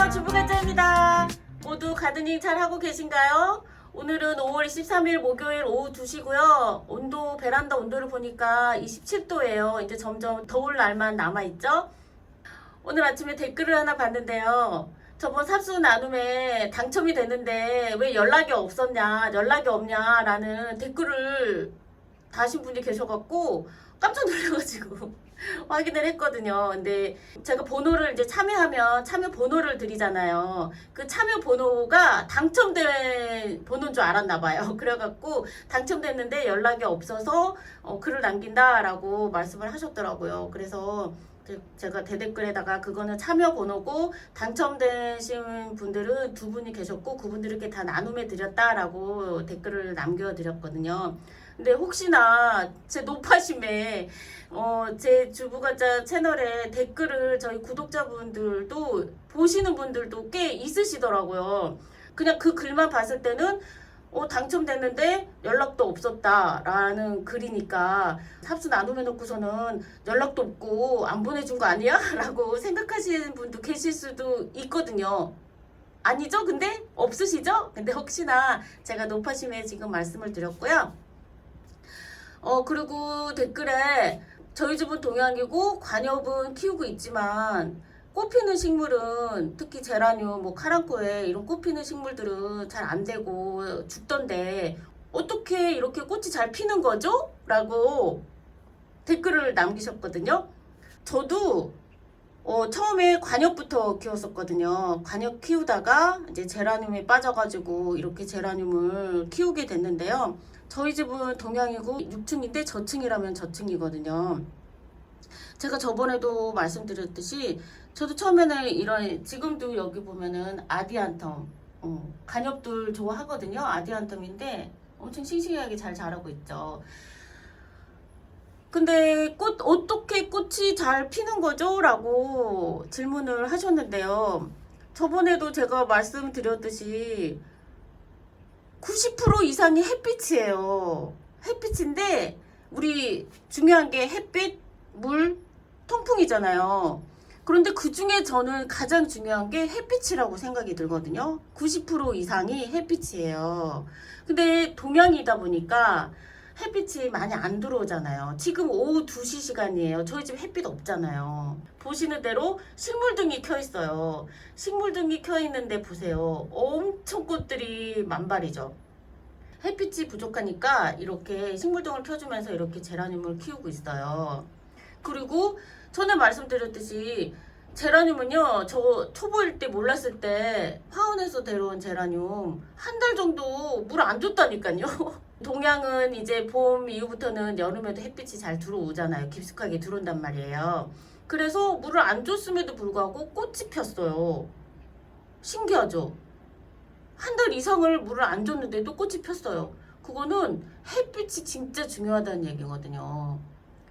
안녕하세요. 주부가짜입니다. 모두 가드닝 잘 하고 계신가요? 오늘은 5월 23일 목요일 오후 2시고요. 온도 베란다 온도를 보니까 27도예요. 이제 점점 더울 날만 남아 있죠? 오늘 아침에 댓글을 하나 봤는데요. 저번 삽수 나눔에 당첨이 됐는데 왜 연락이 없었냐, 연락이 없냐라는 댓글을 다신 분이 계셔갖고 깜짝 놀라가지고 확인을 했거든요. 근데 제가 번호를 이제 참여하면 참여 번호를 드리잖아요. 그 참여 번호가 당첨된 번호인 줄 알았나 봐요. 그래갖고 당첨됐는데 연락이 없어서 어, 글을 남긴다라고 말씀을 하셨더라고요. 그래서 제- 제가 대댓글에다가 그거는 참여 번호고 당첨되신 분들은 두 분이 계셨고 그분들에게 다 나눔해 드렸다라고 댓글을 남겨 드렸거든요. 근데 혹시나 제 노파심에 어, 제 주부가짜 채널에 댓글을 저희 구독자분들도 보시는 분들도 꽤 있으시더라고요. 그냥 그 글만 봤을 때는 어, 당첨됐는데 연락도 없었다라는 글이니까 삽수 나눔해 놓고서는 연락도 없고 안 보내준 거 아니야? 라고 생각하시는 분도 계실 수도 있거든요. 아니죠? 근데 없으시죠? 근데 혹시나 제가 노파심에 지금 말씀을 드렸고요. 어, 그리고 댓글에 저희 집은 동양이고 관엽은 키우고 있지만 꽃피는 식물은 특히 제라늄, 뭐 카랑코에 이런 꽃피는 식물들은 잘 안 되고 죽던데 어떻게 이렇게 꽃이 잘 피는 거죠? 라고 댓글을 남기셨거든요. 저도 어, 처음에 관엽부터 키웠었거든요. 관엽 키우다가 이제 제라늄에 빠져가지고 이렇게 제라늄을 키우게 됐는데요. 저희 집은 동양이고 6층인데 저층이라면 저층이거든요. 제가 저번에도 말씀드렸듯이 저도 처음에는 이런 지금도 여기 보면은 아디안텀 어, 간엽들 좋아하거든요. 아디안텀인데 엄청 싱싱하게 잘 자라고 있죠. 근데 꽃 어떻게 꽃이 잘 피는 거죠? 라고 질문을 하셨는데요. 저번에도 제가 말씀드렸듯이 90% 이상이 햇빛이에요. 햇빛인데 우리 중요한 게 햇빛, 물, 통풍이잖아요. 그런데 그 중에 저는 가장 중요한 게 햇빛이라고 생각이 들거든요. 90% 이상이 햇빛이에요. 근데 동양이다 보니까 햇빛이 많이 안 들어오잖아요. 지금 오후 2시 시간이에요. 저희 집 햇빛 없잖아요. 보시는 대로 식물등이 켜 있어요. 식물등이 켜 있는데 보세요. 엄청 꽃들이 만발이죠. 햇빛이 부족하니까 이렇게 식물등을 켜주면서 이렇게 제라늄을 키우고 있어요. 그리고 전에 말씀드렸듯이 제라늄은요, 저 초보일 때 몰랐을 때 화원에서 데려온 제라늄 한 달 정도 물 안 줬다니까요. 동양은 이제 봄 이후부터는 여름에도 햇빛이 잘 들어오잖아요. 깊숙하게 들어온단 말이에요. 그래서 물을 안 줬음에도 불구하고 꽃이 폈어요. 신기하죠? 한 달 이상을 물을 안 줬는데도 꽃이 폈어요. 그거는 햇빛이 진짜 중요하다는 얘기거든요.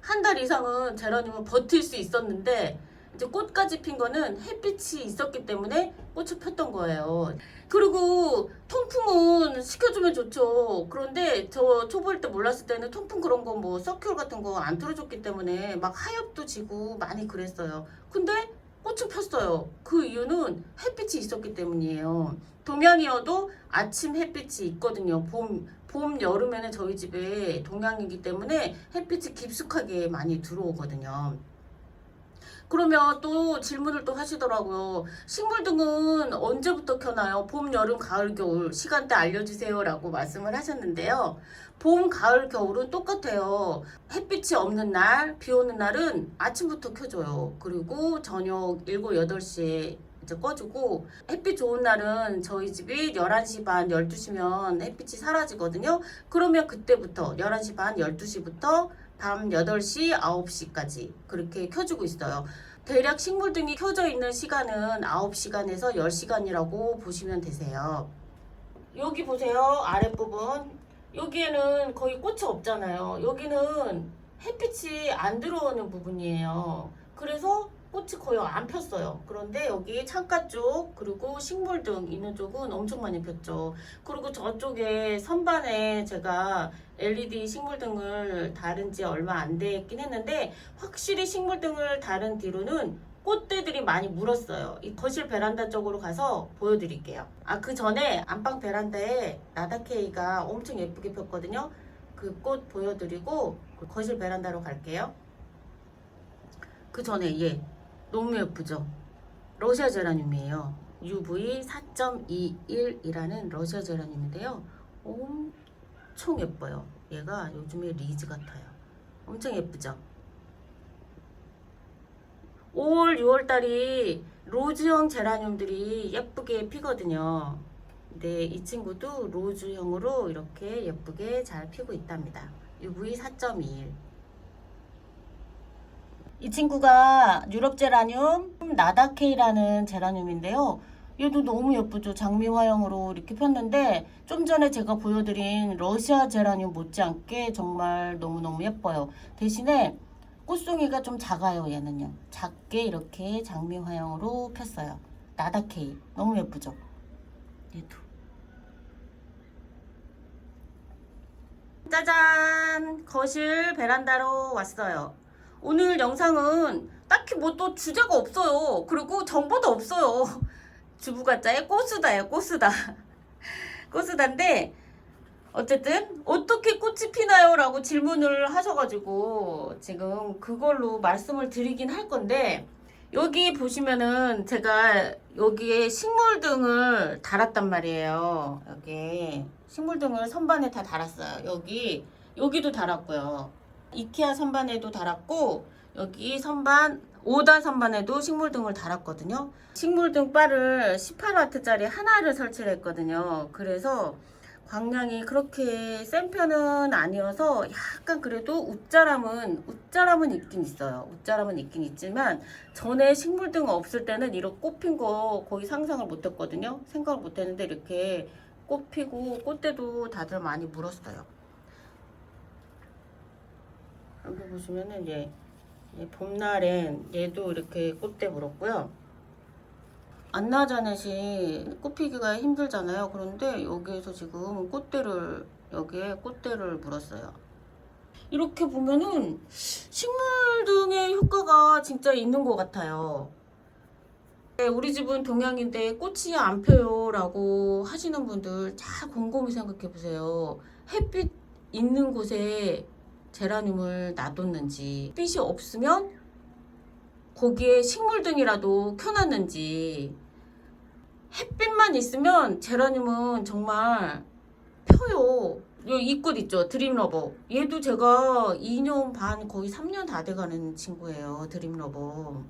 한 달 이상은 제라늄은 버틸 수 있었는데 이제 꽃까지 핀 거는 햇빛이 있었기 때문에 꽃이 폈던 거예요. 그리고 통풍은 시켜주면 좋죠. 그런데 저 초보일 때 몰랐을 때는 통풍 그런 거 뭐 서큐 같은 거 안 틀어줬기 때문에 막 하엽도 지고 많이 그랬어요. 근데 꽃은 폈어요. 그 이유는 햇빛이 있었기 때문이에요. 동양이어도 아침 햇빛이 있거든요. 봄, 봄, 여름에는 저희 집에 동양이기 때문에 햇빛이 깊숙하게 많이 들어오거든요. 그러면 또 질문을 또 하시더라고요. 식물등은 언제부터 켜나요? 봄, 여름, 가을, 겨울 시간대 알려주세요. 라고 말씀을 하셨는데요. 봄, 가을, 겨울은 똑같아요. 햇빛이 없는 날, 비 오는 날은 아침부터 켜줘요. 그리고 저녁 7, 8시에 이제 꺼주고 햇빛 좋은 날은 저희 집이 11시 반, 12시면 햇빛이 사라지거든요. 그러면 그때부터 11시 반, 12시부터 밤 8시, 9시까지 그렇게 켜주고 있어요. 대략 식물 등이 켜져 있는 시간은 9시간에서 10시간이라고 보시면 되세요. 여기 보세요. 아랫부분. 여기에는 거의 꽃이 없잖아요. 여기는 햇빛이 안 들어오는 부분이에요. 그래서 꽃이 거의 안 폈어요. 그런데 여기 창가 쪽 그리고 식물 등 있는 쪽은 엄청 많이 폈죠. 그리고 저쪽에 선반에 제가 LED 식물 등을 다른 지 얼마 안 됐긴 했는데 확실히 식물 등을 다른 뒤로는 꽃대들이 많이 물었어요. 이 거실 베란다 쪽으로 가서 보여드릴게요. 아 그 전에 안방 베란다에 나다케이가 엄청 예쁘게 폈거든요. 그 꽃 보여드리고 그 거실 베란다로 갈게요. 그 전에 얘 너무 예쁘죠? 러시아 제라늄이에요. UV 4.21이라는 러시아 제라늄인데요. 엄청 예뻐요. 얘가 요즘에 리즈 같아요. 엄청 예쁘죠? 5월, 6월 달이 로즈형 제라늄들이 예쁘게 피거든요. 근데 이 친구도 로즈형으로 이렇게 예쁘게 잘 피고 있답니다. UV 4.21. 이 친구가 유럽 제라늄 나다케이라는 제라늄인데요. 얘도 너무 예쁘죠. 장미 화형으로 이렇게 폈는데 좀 전에 제가 보여드린 러시아 제라늄 못지않게 정말 너무너무 예뻐요. 대신에 꽃송이가 좀 작아요. 얘는요. 작게 이렇게 장미 화형으로 폈어요. 나다케이 너무 예쁘죠. 얘도. 짜잔! 거실 베란다로 왔어요. 오늘 영상은 딱히 뭐 또 주제가 없어요. 그리고 정보도 없어요. 주부가짜의 꽃수다예요, 꽃수다. 꽃수다인데, 어쨌든, 어떻게 꽃이 피나요? 라고 질문을 하셔가지고, 지금 그걸로 말씀을 드리긴 할 건데, 여기 보시면은 제가 여기에 식물 등을 달았단 말이에요. 여기 식물 등을 선반에 다 달았어요. 여기, 여기도 달았고요. 이케아 선반에도 달았고 여기 선반 5단 선반에도 식물 등을 달았거든요. 식물 등 바를 18W짜리 하나를 설치를 했거든요. 그래서 광량이 그렇게 센 편은 아니어서 약간 그래도 웃자람은 웃자람은 있긴 있어요. 웃자람은 있긴 있지만 전에 식물 등 없을 때는 이렇게 꽃핀 거 거의 상상을 못했거든요. 생각을 못했는데 이렇게 꽃 피고 꽃대도 다들 많이 물었어요. 여기 보시면은 얘, 얘 봄날엔 얘도 이렇게 꽃대 물었고요. 안나자넷이 꽃피기가 힘들잖아요. 그런데 여기에서 지금 꽃대를 여기에 꽃대를 물었어요. 이렇게 보면은 식물 등의 효과가 진짜 있는 것 같아요. 네, 우리 집은 동양인데 꽃이 안 펴요 라고 하시는 분들 잘 곰곰이 생각해 보세요. 햇빛 있는 곳에 제라늄을 놔뒀는지 빛이 없으면 거기에 식물 등이라도 켜놨는지 햇빛만 있으면 제라늄은 정말 펴요. 이꽃 있죠? 드림러버. 얘도 제가 2년 반 거의 3년 다 돼가는 친구예요 드림러버.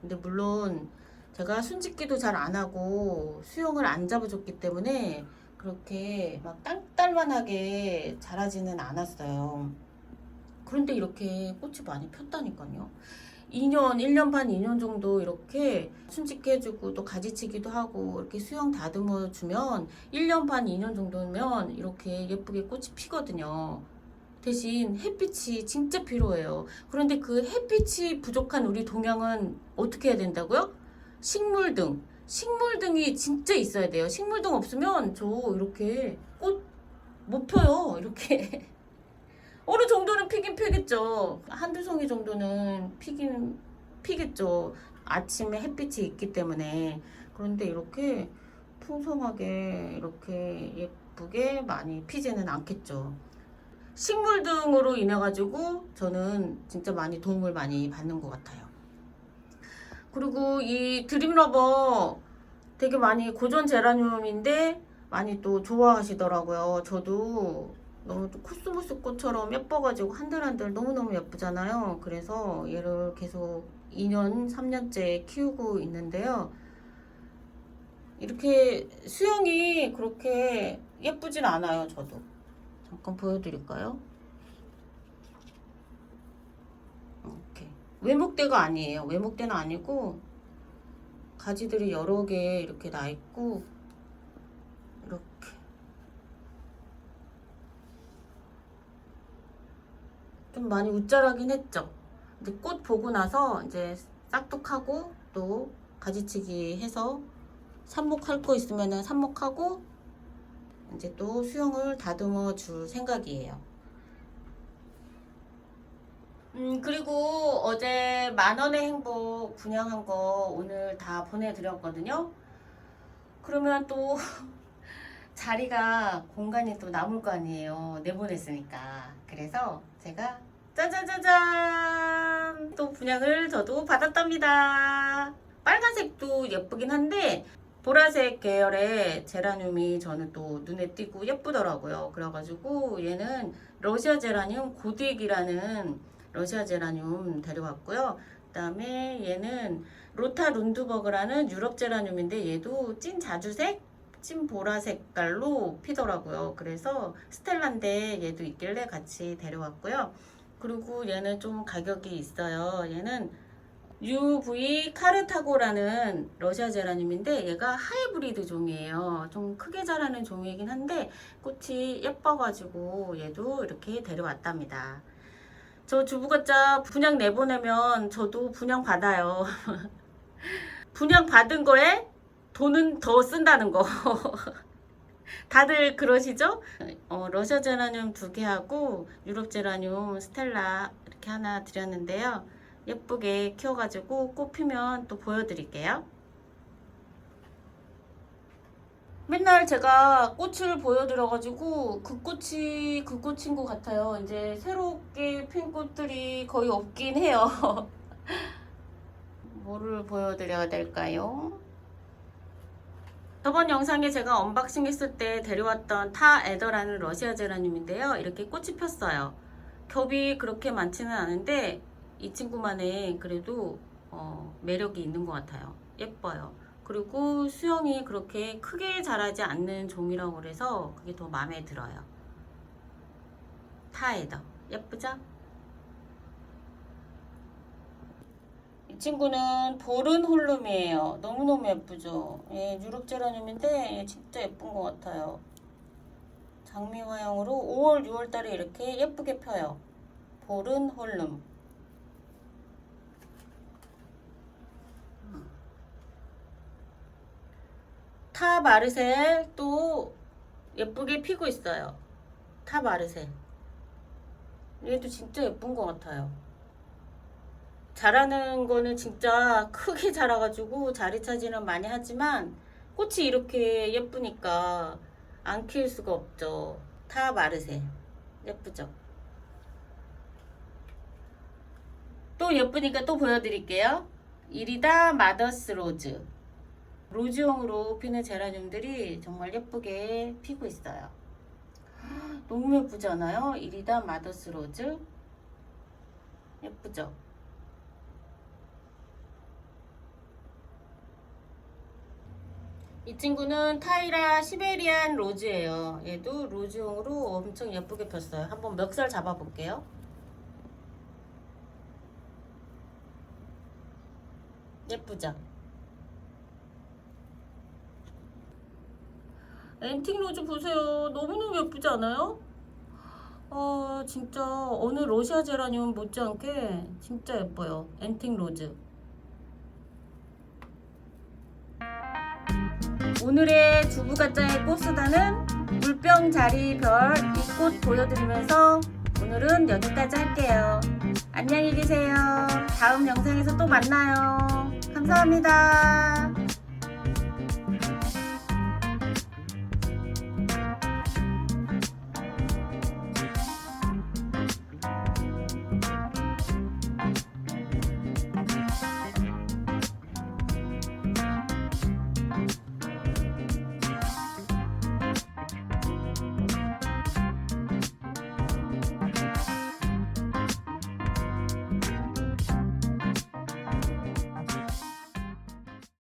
근데 물론 제가 순짓기도 잘 안 하고 수영을 안 잡아줬기 때문에 그렇게 막 땅딸만하게 자라지는 않았어요 그런데 이렇게 꽃이 많이 폈다니까요. 2년, 1년 반, 2년 정도 이렇게 순직해 해주고 또 가지치기도 하고 이렇게 수영 다듬어 주면 1년 반, 2년 정도면 이렇게 예쁘게 꽃이 피거든요. 대신 햇빛이 진짜 필요해요. 그런데 그 햇빛이 부족한 우리 동양은 어떻게 해야 된다고요? 식물등. 식물등이 진짜 있어야 돼요. 식물등 없으면 저 이렇게 꽃 못 펴요. 이렇게. 어느 정도는 피긴 피겠죠. 한두 송이 정도는 피긴 피겠죠. 아침에 햇빛이 있기 때문에. 그런데 이렇게 풍성하게 이렇게 예쁘게 많이 피지는 않겠죠. 식물 등으로 인해 가지고 저는 진짜 많이 도움을 많이 받는 것 같아요. 그리고 이 드림러버 되게 많이 고전 제라늄인데 많이 또 좋아하시더라고요. 저도 너무 또 코스모스 꽃처럼 예뻐가지고 한들 한들 너무너무 예쁘잖아요. 그래서 얘를 계속 2년, 3년째 키우고 있는데요. 이렇게 수영이 그렇게 예쁘진 않아요, 저도. 잠깐 보여드릴까요? 이렇게. 외목대가 아니에요. 외목대는 아니고, 가지들이 여러 개 이렇게 나 있고, 이렇게. 좀 많이 웃자라긴 했죠. 이제 꽃 보고 나서 이제 싹둑하고 또 가지치기 해서 삽목할 거 있으면은 삽목하고 이제 또 수영을 다듬어 줄 생각이에요. 음, 그리고 어제 만원의 행복 분양한 거 오늘 다 보내드렸거든요. 그러면 또 자리가 공간이 또 남을 거 아니에요. 내보냈으니까. 그래서 제가 짜자자잔! 또 분양을 저도 받았답니다. 빨간색도 예쁘긴 한데 보라색 계열의 제라늄이 저는 또 눈에 띄고 예쁘더라고요. 그래가지고 얘는 러시아 제라늄 고딕이라는 러시아 제라늄 데려왔고요. 그 다음에 얘는 로타 룬드버그라는 유럽 제라늄인데 얘도 찐 자주색, 찐 보라 색깔로 피더라고요. 그래서 스텔라인데 얘도 있길래 같이 데려왔고요. 그리고 얘는 좀 가격이 있어요. 얘는 UV 카르타고라는 러시아 제라늄인데 얘가 하이브리드 종이에요. 좀 크게 자라는 종이긴 한데 꽃이 예뻐가지고 얘도 이렇게 데려왔답니다. 저 주부가짜 분양 내보내면 저도 분양 받아요. 분양 받은 거에 돈은 더 쓴다는 거. 다들 그러시죠? 어, 러시아 제라늄 두 개 하고 유럽 제라늄 스텔라 이렇게 하나 드렸는데요. 예쁘게 키워가지고 꽃 피면 또 보여드릴게요. 맨날 제가 꽃을 보여드려가지고 그 꽃이 그 꽃인 것 같아요. 이제 새롭게 핀 꽃들이 거의 없긴 해요. 뭐를 보여드려야 될까요? 저번 영상에 제가 언박싱 했을 때 데려왔던 타 에더라는 러시아 제라늄인데요. 이렇게 꽃이 폈어요. 겹이 그렇게 많지는 않은데 이 친구만의 그래도 어, 매력이 있는 것 같아요. 예뻐요. 그리고 수영이 그렇게 크게 자라지 않는 종이라고 그래서 그게 더 마음에 들어요. 타에더 예쁘죠? 이 친구는 보른 홀룸이에요. 너무너무 예쁘죠? 예, 유럽 제라늄인데 얘 진짜 예쁜 것 같아요. 장미 화형으로 5월, 6월 달에 이렇게 예쁘게 펴요. 보른 홀룸. 타 마르셀 또 예쁘게 피고 있어요. 타 마르셀. 얘도 진짜 예쁜 것 같아요. 자라는 거는 진짜 크게 자라가지고 자리 차지는 많이 하지만 꽃이 이렇게 예쁘니까 안 키울 수가 없죠. 타 마르셀. 예쁘죠? 또 예쁘니까 또 보여드릴게요. 이리다 마더스 로즈. 로즈용으로 피는 제라늄들이 정말 예쁘게 피고 있어요. 너무 예쁘지 않아요? 이리다 마더스 로즈. 예쁘죠? 이 친구는 타이라 시베리안 로즈예요. 얘도 로즈용으로 엄청 예쁘게 폈어요. 한번 멱살 잡아볼게요. 예쁘죠? 앤틱 로즈 보세요. 너무너무 예쁘지 않아요? 아 진짜 어느 러시아 제라늄 못지않게 진짜 예뻐요. 앤틱 로즈. 오늘의 주부가짜의 꽃수다는 물병 자리 별 이 꽃 보여드리면서 오늘은 여기까지 할게요. 안녕히 계세요. 다음 영상에서 또 만나요. 감사합니다.